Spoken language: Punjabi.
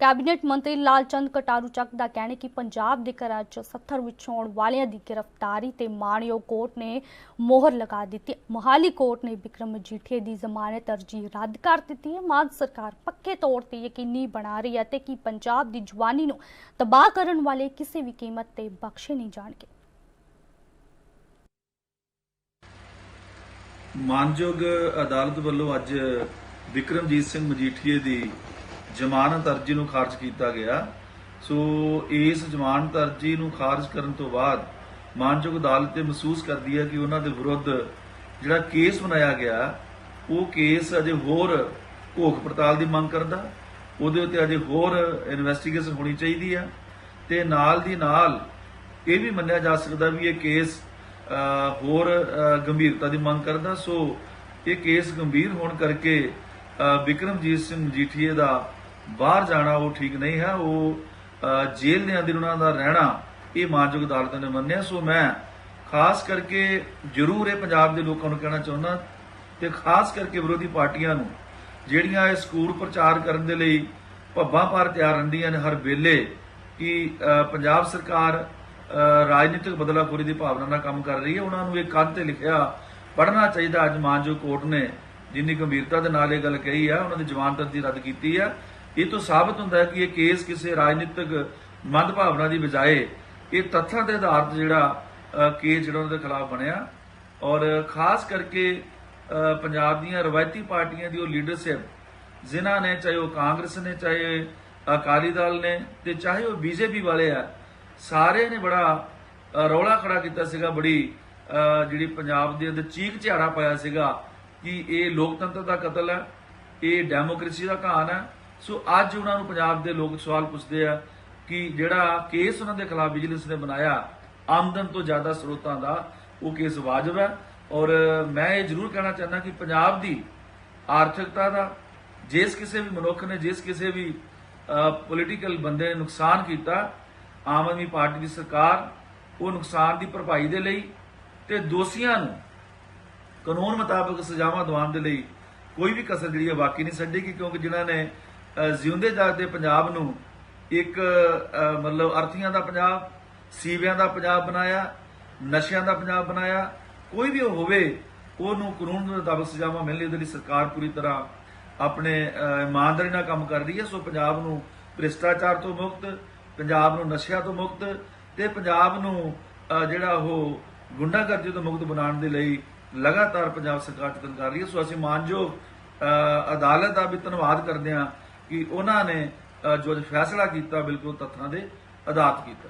ਕੈਬਨਿਟ ਮੰਤਰੀ ਲਾਲਚੰਦ ਕਟਾਰੂ ਚੱਕ ਦਾ ਕਹਿਣਾ ਕਿ ਪੰਜਾਬ ਦੇ ਘਰਾਂ 'ਚ 70 ਵਿੱਚੋਂ ਵਾਲਿਆਂ ਦੀ ਗ੍ਰਿਫਤਾਰੀ ਤੇ ਮਾਣਯੋਗ ਕੋਰਟ ਨੇ ਮੋਹਰ ਲਗਾ ਦਿੱਤੀ। ਮੋਹਾਲੀ ਕੋਰਟ ਨੇ ਵਿਕਰਮ ਮਜੀਠੀਆ ਦੀ ਜ਼ਮਾਨਤ ਅਰਜੀ ਰੱਦ ਕਰ ਦਿੱਤੀ ਹੈ। ਮਾਨ ਸਰਕਾਰ ਪੱਕੇ ਤੌਰ ਤੇ ਯਕੀਨੀ ਬਣਾ ਰਹੀ ਹੈ ਤੇ ਕਿ ਪੰਜਾਬ ਦੀ ਜਵਾਨੀ ਨੂੰ ਤਬਾਹ ਕਰਨ ਵਾਲੇ ਕਿਸੇ ਵੀ ਕੀਮਤ ਤੇ ਬਖਸ਼ੇ ਨਹੀਂ ਜਾਣਗੇ। ਮਾਨਯੋਗ ਅਦਾਲਤ ਵੱਲੋਂ ਅੱਜ ਵਿਕਰਮਜੀਤ ਸਿੰਘ ਮਜੀਠੀਏ ਦੀ ਜ਼ਮਾਨਤ ਅਰਜੀ ਨੂੰ ਖਾਰਜ ਕੀਤਾ ਗਿਆ। ਸੋ ਇਸ ਜ਼ਮਾਨਤ ਅਰਜੀ ਨੂੰ ਖਾਰਜ ਕਰਨ ਤੋਂ ਬਾਅਦ ਮਾਨਯੋਗ ਅਦਾਲਤ ਇਹ ਮਹਿਸੂਸ ਕਰਦੀ ਹੈ ਕਿ ਉਹਨਾਂ ਦੇ ਵਿਰੁੱਧ ਜਿਹੜਾ ਕੇਸ ਬਣਾਇਆ ਗਿਆ ਉਹ ਕੇਸ ਅਜੇ ਹੋਰ ਘੋਖ ਪੜਤਾਲ ਦੀ ਮੰਗ ਕਰਦਾ। ਉਹਦੇ ਉੱਤੇ ਅਜੇ ਹੋਰ ਇਨਵੈਸਟੀਗੇਸ਼ਨ ਹੋਣੀ ਚਾਹੀਦੀ ਆ ਤੇ ਨਾਲ ਦੀ ਨਾਲ ਇਹ ਵੀ ਮੰਨਿਆ ਜਾ ਸਕਦਾ ਵੀ ਇਹ ਕੇਸ ਹੋਰ ਗੰਭੀਰਤਾ ਦੀ ਮੰਗ ਕਰਦਾ। ਸੋ ਇਹ ਕੇਸ ਗੰਭੀਰ ਹੋਣ ਕਰਕੇ ਅ, ਵਿਕਰਮਜੀਤ ਸਿੰਘ ਮਜੀਠੀਏ ਦਾ ਬਾਹਰ ਜਾਣਾ ਉਹ ਠੀਕ ਨਹੀਂ ਹੈ, ਉਹ ਜੇਲ੍ਹ ਦੇ ਅੰਦਰ ਉਹਨਾਂ ਦਾ ਰਹਿਣਾ, ਇਹ ਮਾਨਯੋਗ ਅਦਾਲਤ ਨੇ ਮੰਨਿਆ। ਸੋ ਮੈਂ ਖਾਸ ਕਰਕੇ ਜ਼ਰੂਰ ਇਹ ਪੰਜਾਬ ਦੇ ਲੋਕਾਂ ਨੂੰ ਕਹਿਣਾ ਚਾਹੁੰਦਾ ਤੇ ਖਾਸ ਕਰਕੇ ਵਿਰੋਧੀ ਪਾਰਟੀਆਂ ਨੂੰ, ਜਿਹੜੀਆਂ ਇਹ ਸਕੂਲ ਪ੍ਰਚਾਰ ਕਰਨ ਦੇ ਲਈ ਭੱਬਾਂ ਪਰ ਤਿਆਰ ਰਹਿੰਦੀਆਂ ਨੇ ਹਰ ਵੇਲੇ ਕਿ ਪੰਜਾਬ ਸਰਕਾਰ ਰਾਜਨੀਤਿਕ ਬਦਲਾਖੋਰੀ ਦੀ ਭਾਵਨਾ ਨਾਲ ਕੰਮ ਕਰ ਰਹੀ ਹੈ। ਉਹਨਾਂ ਨੂੰ ਇਹ ਕੰਧ ਤੇ ਲਿਖਿਆ ਪੜ੍ਹਨਾ ਚਾਹੀਦਾ। ਅੱਜ ਮਾਨਜੋ ਕੋਰਟ ਨੇ ਜਿੰਨੀ ਗੰਭੀਰਤਾ ਦੇ ਨਾਲ ਇਹ ਗੱਲ ਕਹੀ ਆ ਉਹਨਾਂ ਦੀ ਜ਼ਮਾਨਤ ਅਰਜ਼ੀ ਰੱਦ ਕੀਤੀ ਆ ਇਹ ਤੋਂ ਸਾਬਤ ਹੁੰਦਾ ਹੈ ਕਿ ਇਹ ਕੇਸ ਕਿਸੇ ਰਾਜਨੀਤਿਕ ਮੰਦ ਭਾਵਨਾ ਦੀ ਬਜਾਏ ਇਹ ਤੱਥਾਂ ਦੇ ਆਧਾਰ ਤੇ ਜਿਹੜਾ ਕੇਸ ਜਿਹੜਾ ਉਹਨਾਂ ਦੇ ਖਿਲਾਫ ਬਣਿਆ। ਔਰ ਖਾਸ ਕਰਕੇ ਪੰਜਾਬ ਦੀਆਂ ਰਵਾਇਤੀ ਪਾਰਟੀਆਂ ਦੀ ਉਹ ਲੀਡਰਸ਼ਿਪ ਜਿਨ੍ਹਾਂ ਨੇ ਚਾਹੇ ਉਹ ਕਾਂਗਰਸ ਨੇ, ਚਾਹੇ ਅਕਾਲੀ ਦਲ ਨੇ ਤੇ ਚਾਹੇ ਉਹ ਬੀਜੇਪੀ ਵਾਲੇ ਆ, ਸਾਰੇ ਨੇ ਬੜਾ ਰੌਲਾ ਖੜਾ ਕੀਤਾ ਸੀਗਾ, ਬੜੀ ਜਿਹੜੀ ਪੰਜਾਬ ਦੇ ਅੰਦਰ ਚੀਕ ਝਾੜਾ ਪਾਇਆ ਸੀਗਾ ਕਿ ਇਹ ਲੋਕਤੰਤਰ ਦਾ ਕਤਲ ਹੈ, ਇਹ ਡੈਮੋਕ੍ਰੇਸੀ ਦਾ ਘਾਣ ਹੈ ਸੋ ਅੱਜ ਉਹਨਾਂ ਨੂੰ ਪੰਜਾਬ ਦੇ ਲੋਕ ਸਵਾਲ ਪੁੱਛਦੇ ਆ ਕਿ ਜਿਹੜਾ ਕੇਸ ਉਹਨਾਂ ਦੇ ਖਿਲਾਫ ਵਿਜੀਲੈਂਸ ਨੇ ਬਣਾਇਆ, ਆਮਦਨ ਤੋਂ ਜ਼ਿਆਦਾ ਸਰੋਤਾਂ ਦਾ, ਉਹ ਕੇਸ ਵਾਜਬ ਹੈ। ਔਰ ਮੈਂ ਇਹ ਜ਼ਰੂਰ ਕਹਿਣਾ ਚਾਹੁੰਦਾ ਕਿ ਪੰਜਾਬ ਦੀ ਆਰਥਿਕਤਾ ਦਾ, ਜਿਸ ਕਿਸੇ ਵੀ ਮਨੁੱਖ ਨੇ, ਜਿਸ ਕਿਸੇ ਵੀ ਪੋਲੀਟੀਕਲ ਬੰਦੇ ਨੇ ਨੁਕਸਾਨ ਕੀਤਾ, ਆਮ ਆਦਮੀ ਪਾਰਟੀ ਦੀ ਸਰਕਾਰ, ਉਹ ਨੁਕਸਾਨ ਦੀ ਭਰਪਾਈ ਦੇ ਲਈ ਤੇ ਦੋਸ਼ੀਆਂ ਨੂੰ ਕਾਨੂੰਨ ਮੁਤਾਬਕ ਸਜ਼ਾਵਾਂ ਦਿਵਾਉਣ ਦੇ ਲਈ ਕੋਈ ਵੀ ਕਸਰ ਜਿਹੜੀ ਹੈ ਬਾਕੀ ਨਹੀਂ ਛੱਡੇਗੀ ਕਿਉਂਕਿ ਜਿਨ੍ਹਾਂ ਨੇ ਜਿਉਂਦੇ ਜਾਗਦੇ ਪੰਜਾਬ ਨੂੰ ਇੱਕ ਮਤਲਬ ਅਰਥੀਆਂ ਦਾ ਪੰਜਾਬ, ਸੀਵਿਆਂ ਦਾ ਪੰਜਾਬ ਬਣਾਇਆ, ਨਸ਼ਿਆਂ ਦਾ ਪੰਜਾਬ ਬਣਾਇਆ, ਕੋਈ ਵੀ ਉਹ ਹੋਵੇ, ਉਹਨੂੰ ਕਾਨੂੰਨ ਦੇ ਮੁਤਾਬਕ ਸਜ਼ਾਵਾਂ ਮਿਲਣ ਲਈ ਉਹਦੇ ਲਈ ਸਰਕਾਰ ਪੂਰੀ ਤਰ੍ਹਾਂ ਆਪਣੇ ਇਮਾਨਦਾਰੀ ਨਾਲ ਕੰਮ ਕਰ ਰਹੀ ਹੈ। ਸੋ ਪੰਜਾਬ ਨੂੰ ਭ੍ਰਿਸ਼ਟਾਚਾਰ ਤੋਂ ਮੁਕਤ, ਪੰਜਾਬ ਨੂੰ ਨਸ਼ਿਆਂ ਤੋਂ ਮੁਕਤ ਤੇ ਪੰਜਾਬ ਨੂੰ ਜਿਹੜਾ ਉਹ ਗੁੰਡਾਗਰਦੀ ਤੋਂ ਮੁਕਤ ਬਣਾਉਣ ਦੇ ਲਈ ਲਗਾਤਾਰ ਪੰਜਾਬ ਸਰਕਾਰ ਯਤਨ ਕਰ ਰਹੀ ਹੈ। ਸੋ ਅਸੀਂ ਮਾਨਯੋਗ ਅਦਾਲਤ ਦਾ ਵੀ ਧੰਨਵਾਦ ਕਰਦੇ ਹਾਂ ਕਿ ਉਹਨਾਂ ਨੇ ਜੋ ਅੱਜ ਫੈਸਲਾ ਕੀਤਾ ਬਿਲਕੁਲ ਤੱਥਾਂ ਦੇ ਆਧਾਰਿਤ ਕੀਤਾ।